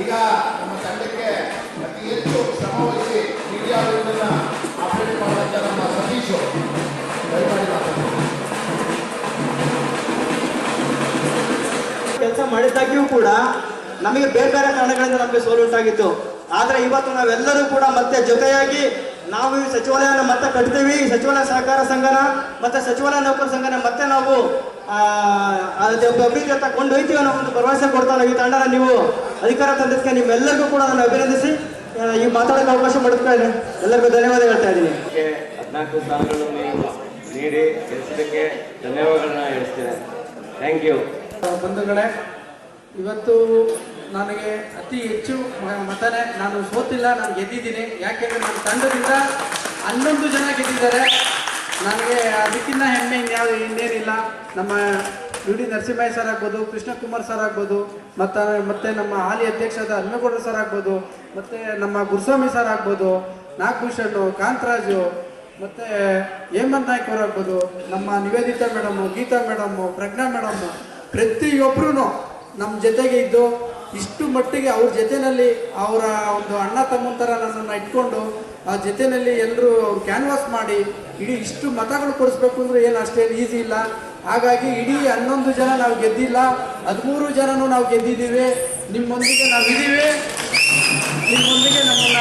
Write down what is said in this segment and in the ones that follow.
ಈಗ ನಮ್ಮ ತಂಡಕ್ಕೆ ಅತಿ ಹೆಚ್ಚು ಶ್ರಮ ವಹಿಸಿ ಮೀಡಿಯಾ ಆಪರೇಟ್ ಮಾಡುವಂಥ ನಮ್ಮ ಸತೀಶ್. ದಯಮಾಡಿ ಕೆಲಸ ಮಾಡಿದ್ದಾಗಿಯೂ ಕೂಡ ನಮಗೆ ಬೇರೆ ಬೇರೆ ಕಾರಣಗಳಿಂದ ನಮಗೆ ಸೋಲುಂಟಾಗಿತ್ತು ಆದರೆ ಇವತ್ತು ನಾವೆಲ್ಲರೂ ಕೂಡ ಮತ್ತೆ ಜೊತೆಯಾಗಿ ನಾವು ಈ ಸಚಿವಾಲಯನ ಮತ್ತೆ ಕಟ್ತೀವಿ. ಈ ಸಚಿವಾಲಯ ಸಹಕಾರ ಸಂಘನ ಮತ್ತೆ ಸಚಿವಾಲಯ ನೌಕರ ಸಂಘನ ಮತ್ತೆ ನಾವು ಅಭಿವೃದ್ಧಿ ಅಂತ ಕೊಂಡೊಯ್ತೀವಿ ಅನ್ನೋ ಒಂದು ಭರವಸೆ ಕೊಡ್ತಾ ನಾವು ಈ ತಂಡನ ನೀವು ಅಧಿಕಾರ ತಂದಕ್ಕೆ ನಿಮ್ಮೆಲ್ಲರಿಗೂ ಕೂಡ ನಾನು ಅಭಿನಂದಿಸಿ ಈ ಮಾತಾಡೋಕೆ ಅವಕಾಶ ಮಾಡಿದ್ಮೇಲೆ ಎಲ್ಲರಿಗೂ ಧನ್ಯವಾದ ಹೇಳ್ತಾ ಇದ್ದೀನಿ. ಹದಿನಾಲ್ಕು ಸ್ಥಾನಗಳನ್ನು ನೀವು ನೀಡಿ ಕೆಲಸಕ್ಕೆ ಧನ್ಯವಾದಗಳನ್ನ ಹೇಳ್ತೇನೆ. Thank you. ಬಂಧುಗಳೇ ಇವತ್ತು ನನಗೆ ಅತಿ ಹೆಚ್ಚು ಮತನೆ. ನಾನು ಸೋತಿಲ್ಲ, ನಾನು ಗೆದ್ದಿದ್ದೀನಿ. ಯಾಕೆಂದರೆ ನನ್ನ ತಂಡದಿಂದ ಹನ್ನೊಂದು ಜನ ಗೆದ್ದಿದ್ದಾರೆ. ನನಗೆ ಅದಕ್ಕಿಂತ ಹೆಮ್ಮೆ ಇನ್ಯಾವುದು ಇನ್ನೇನಿಲ್ಲ ನಮ್ಮ ಯು ಡಿ ನರಸಿಂಹಯ್ಯ ಸರ್ ಆಗ್ಬೋದು, ಕೃಷ್ಣಕುಮಾರ್ ಸರ್ ಆಗ್ಬೋದು, ಮತ್ತು ಮತ್ತೆ ನಮ್ಮ ಹಾಲಿ ಅಧ್ಯಕ್ಷರಾದ ಹನುಮೇಗೌಡ ಸರ್ ಆಗ್ಬೋದು, ಮತ್ತು ನಮ್ಮ ಗುರುಸ್ವಾಮಿ ಸರ್ ಆಗ್ಬೋದು, ನಾಗಭೂಷಣ್, ಕಾಂತರಾಜು, ಮತ್ತು ಹೇಮಂತ್ ನಾಯ್ಕ ಅವರು ಆಗ್ಬೋದು, ನಮ್ಮ Nivedita madam Geeta madam Prajna madam ಪ್ರತಿಯೊಬ್ಬರೂ ನಮ್ಮ ಜೊತೆಗೆ ಇದ್ದು ಇಷ್ಟು ಮಟ್ಟಿಗೆ ಅವ್ರ ಜೊತೆಯಲ್ಲಿ ಅವರ ಒಂದು ಅಣ್ಣ ತಮ್ಮನ ಥರ ನನ್ನನ್ನು ಇಟ್ಕೊಂಡು ಆ ಜೊತೆಯಲ್ಲಿ ಎಲ್ಲರೂ ಅವ್ರು ಕ್ಯಾನ್ವಾಸ್ ಮಾಡಿ ಇಡೀ ಇಷ್ಟು ಮತಗಳು ಕೊಡಿಸ್ಬೇಕು ಅಂದ್ರೆ ಏನು ಅಷ್ಟೇನು ಈಸಿ ಇಲ್ಲ. ಹಾಗಾಗಿ ಇಡೀ ಹನ್ನೊಂದು ಜನ ನಾವು ಗೆದ್ದಿಲ್ಲ, ಹದಿಮೂರು ಜನನೂ ನಾವು ಗೆದ್ದಿದ್ದೀವಿ. ನಿಮ್ಮೊಂದಿಗೆ ನಾವು ಇದ್ದೀವಿ. ನಿಮ್ಮೊಂದಿಗೆ ನಮ್ಮನ್ನ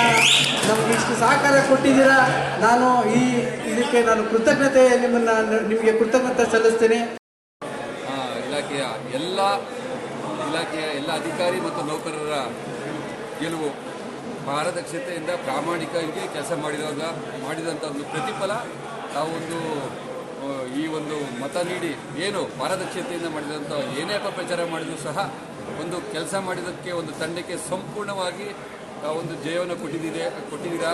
ನಮ್ಗೆ ಇಷ್ಟು ಸಹಕಾರ ಕೊಟ್ಟಿದ್ದೀರಾ? ನಾನು ಈ ಇದಕ್ಕೆ ನಾನು ಕೃತಜ್ಞತೆ ನಿಮ್ಮನ್ನ, ನಿಮಗೆ ಕೃತಜ್ಞತೆ ಸಲ್ಲಿಸ್ತೇನೆ. ಇಲಾಖೆಯ ಎಲ್ಲ ಇಲಾಖೆಯ ಎಲ್ಲ ಅಧಿಕಾರಿ ಮತ್ತು ನೌಕರರ ಗೆಲುವು. ಪಾರದಕ್ಷತೆಯಿಂದ ಪ್ರಾಮಾಣಿಕವಾಗಿ ಕೆಲಸ ಮಾಡಿದಾಗ ಮಾಡಿದಂಥ ಒಂದು ಪ್ರತಿಫಲ ತಾವೊಂದು ಈ ಒಂದು ಮತ ನೀಡಿ ಏನು ಪಾರದಕ್ಷತೆಯಿಂದ ಮಾಡಿದಂಥ ಏನೇ ಅಪಪ್ರಚಾರ ಮಾಡಿದರೂ ಸಹ ಒಂದು ಕೆಲಸ ಮಾಡಿದ್ದಕ್ಕೆ, ಒಂದು ತಂಡಕ್ಕೆ ಸಂಪೂರ್ಣವಾಗಿ ಒಂದು ಜಯವನ್ನು ಕೊಟ್ಟಿದ್ದೀರಿ, ಕೊಟ್ಟಿದ್ದೀರಾ?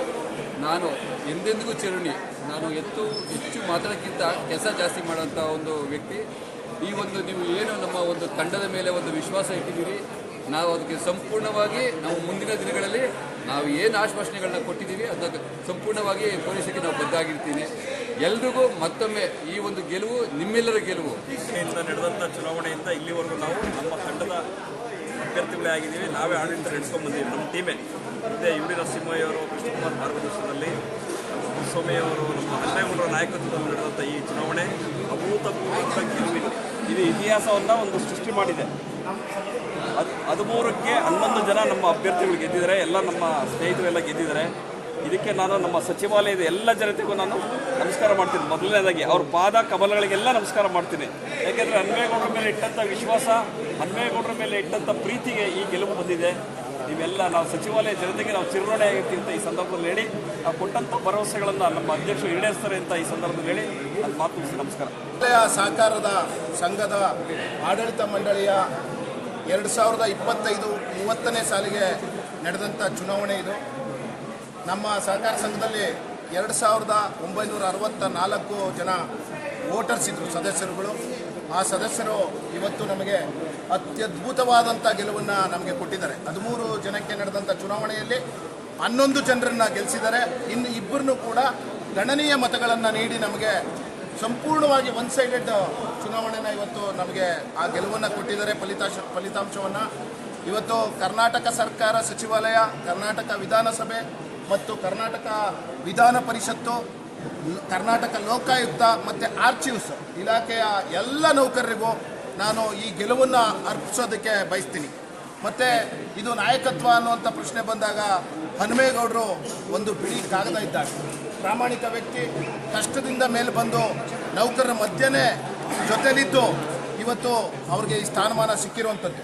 ನಾನು ಎಂದೆಂದಿಗೂ ಚಿರುಣಿ ನಾನು ಎತ್ತು, ಹೆಚ್ಚು ಮಾತಾಡೋಕ್ಕಿಂತ ಕೆಲಸ ಜಾಸ್ತಿ ಮಾಡುವಂಥ ಒಂದು ವ್ಯಕ್ತಿ. ಈ ಒಂದು ನೀವು ಏನು ನಮ್ಮ ಒಂದು ತಂಡದ ಮೇಲೆ ಒಂದು ವಿಶ್ವಾಸ ಇಟ್ಟಿದ್ದೀರಿ, ನಾವು ಅದಕ್ಕೆ ಸಂಪೂರ್ಣವಾಗಿ ನಾವು ಮುಂದಿನ ದಿನಗಳಲ್ಲಿ ನಾವು ಏನು ಆಶ್ವಾಸನೆಗಳನ್ನ ಕೊಟ್ಟಿದ್ದೀವಿ ಅದಕ್ಕೆ ಸಂಪೂರ್ಣವಾಗಿ ಪೊಲೀಸರಿಗೆ ನಾವು ಬದ್ದಾಗಿರ್ತೀನಿ ಎಲ್ರಿಗೂ ಮತ್ತೊಮ್ಮೆ ಈ ಒಂದು ಗೆಲುವು ನಿಮ್ಮೆಲ್ಲರ ಗೆಲುವು. ನಿಷ್ಠೆಯಿಂದ ನಡೆದಂಥ ಚುನಾವಣೆಯಿಂದ ಇಲ್ಲಿವರೆಗೂ ನಾವು ನಮ್ಮ ತಂಡದ ಅಭ್ಯರ್ಥಿಗಳೇ ಆಗಿದ್ದೀವಿ. ನಾವೇ ಆಡಳಿತ ನಡೆಸ್ಕೊಂಡ್ಬಂದೀವಿ ನಮ್ಮ ಟೀಮೇ ಮತ್ತೆ ಯು ಡಿ ನರಸಿಂಹಯ್ಯವರು ಕೃಷ್ಣಕುಮಾರ್ ಮಾರ್ಗದರ್ಶನದಲ್ಲಿ ನಮ್ಮ ಸ್ವಾಮಿಯವರು ನಮ್ಮ ಹನ್ನೆಗೌಡರ ನಾಯಕತ್ವದಲ್ಲಿ ನಡೆದಂಥ ಈ ಚುನಾವಣೆ ಅಭೂತಪೂರ್ವ ಗೆಲುವಿದೆ ಇದು ಇತಿಹಾಸವನ್ನು ಒಂದು ಸೃಷ್ಟಿ ಮಾಡಿದೆ. ಹದ್ ಹದಿಮೂರಕ್ಕೆ ಹನ್ನೊಂದು ಜನ ನಮ್ಮ ಅಭ್ಯರ್ಥಿಗಳು ಗೆದ್ದಿದ್ದಾರೆ. ಎಲ್ಲ ನಮ್ಮ ಸ್ನೇಹಿತರೆಲ್ಲ ಗೆದ್ದಿದ್ದಾರೆ. ಇದಕ್ಕೆ ನಾನು ನಮ್ಮ ಸಚಿವಾಲಯದ ಎಲ್ಲ ಜನತೆಗೂ ನಾನು ನಮಸ್ಕಾರ ಮಾಡ್ತೀನಿ. ಮೊದಲನೇದಾಗಿ ಅವ್ರ ಪಾದ ಕಮಲಗಳಿಗೆಲ್ಲ ನಮಸ್ಕಾರ ಮಾಡ್ತೀನಿ. ಯಾಕೆಂದರೆ ಹನ್ಮೇಗೌಡರ ಮೇಲೆ ಇಟ್ಟಂಥ ವಿಶ್ವಾಸ, ಹನ್ಮೇಗೌಡರ ಮೇಲೆ ಇಟ್ಟಂಥ ಪ್ರೀತಿಗೆ ಈ ಗೆಲುವು ಬಂದಿದೆ. ನೀವೆಲ್ಲ ನಾವು ಸಚಿವಾಲಯ ಜನತೆಗೆ ನಾವು ಚಿರುಣೆ ಆಗಿರ್ತೀವಿ ಅಂತ ಈ ಸಂದರ್ಭದಲ್ಲಿ ಹೇಳಿ ನಾವು ಕೊಟ್ಟಂಥ ಭರವಸೆಗಳನ್ನು ನಮ್ಮ ಅಧ್ಯಕ್ಷರು ಈಡೇರಿಸ್ತಾರೆ ಅಂತ ಈ ಸಂದರ್ಭದಲ್ಲಿ ಹೇಳಿ, ಅದು ಮಾತು ನಮಸ್ಕಾರ. ಸಹಕಾರದ ಸಂಘದ ಆಡಳಿತ ಮಂಡಳಿಯ ಎರಡು ಸಾವಿರದ ಇಪ್ಪತ್ತೈದು ಮೂವತ್ತನೇ ಸಾಲಿಗೆ ನಡೆದಂಥ ಚುನಾವಣೆ ಇದು. ನಮ್ಮ ಸಹಕಾರ ಸಂಘದಲ್ಲಿ ಎರಡು ಸಾವಿರದ ಒಂಬೈನೂರ ಅರವತ್ತ ನಾಲ್ಕು ಜನ ವೋಟರ್ಸ್ ಇದ್ದರು ಸದಸ್ಯರುಗಳು. ಆ ಸದಸ್ಯರು ಇವತ್ತು ನಮಗೆ ಅತ್ಯದ್ಭುತವಾದಂಥ ಗೆಲುವನ್ನು ನಮಗೆ ಕೊಟ್ಟಿದ್ದಾರೆ. ಹದಿಮೂರು ಜನಕ್ಕೆ ನಡೆದಂಥ ಚುನಾವಣೆಯಲ್ಲಿ ಹನ್ನೊಂದು ಜನರನ್ನು ಗೆಲ್ಲಿಸಿದ್ದಾರೆ ಇನ್ನು ಇಬ್ಬರನ್ನು ಕೂಡ ಗಣನೀಯ ಮತಗಳನ್ನು ನೀಡಿ ನಮಗೆ ಸಂಪೂರ್ಣವಾಗಿ ಒನ್ ಸೈಡೆಡ್ ಚುನಾವಣೆನ ಇವತ್ತು ನಮಗೆ ಆ ಗೆಲುವನ್ನು ಕೊಟ್ಟಿದ್ದಾರೆ ಫಲಿತಾಂಶ ಫಲಿತಾಂಶವನ್ನು. ಇವತ್ತು ಕರ್ನಾಟಕ ಸರ್ಕಾರ ಸಚಿವಾಲಯ, ಕರ್ನಾಟಕ ವಿಧಾನಸಭೆ ಮತ್ತು ಕರ್ನಾಟಕ ವಿಧಾನ ಪರಿಷತ್ತು, ಕರ್ನಾಟಕ ಲೋಕಾಯುಕ್ತ ಮತ್ತು ಆರ್ಚಿವ್ಸ್ ಇಲಾಖೆಯ ಎಲ್ಲ ನೌಕರರಿಗೂ ನಾನು ಈ ಗೆಲುವನ್ನು ಅರ್ಪಿಸೋದಕ್ಕೆ ಬಯಸ್ತೀನಿ. ಮತ್ತು ಇದು ನಾಯಕತ್ವ ಅನ್ನುವಂಥ ಪ್ರಶ್ನೆ ಬಂದಾಗ ಹನುಮೇಗೌಡರು ಒಂದು ಬಿಳಿ ಕಾಗದ ಇದ್ದಾರೆ. ಪ್ರಾಮಾಣಿಕ ವ್ಯಕ್ತಿ, ಕಷ್ಟದಿಂದ ಮೇಲೆ ಬಂದು ನೌಕರರ ಮಧ್ಯನೇ ಜೊತೆಲಿದ್ದು ಇವತ್ತು ಅವ್ರಿಗೆ ಈ ಸ್ಥಾನಮಾನ ಸಿಕ್ಕಿರುವಂಥದ್ದು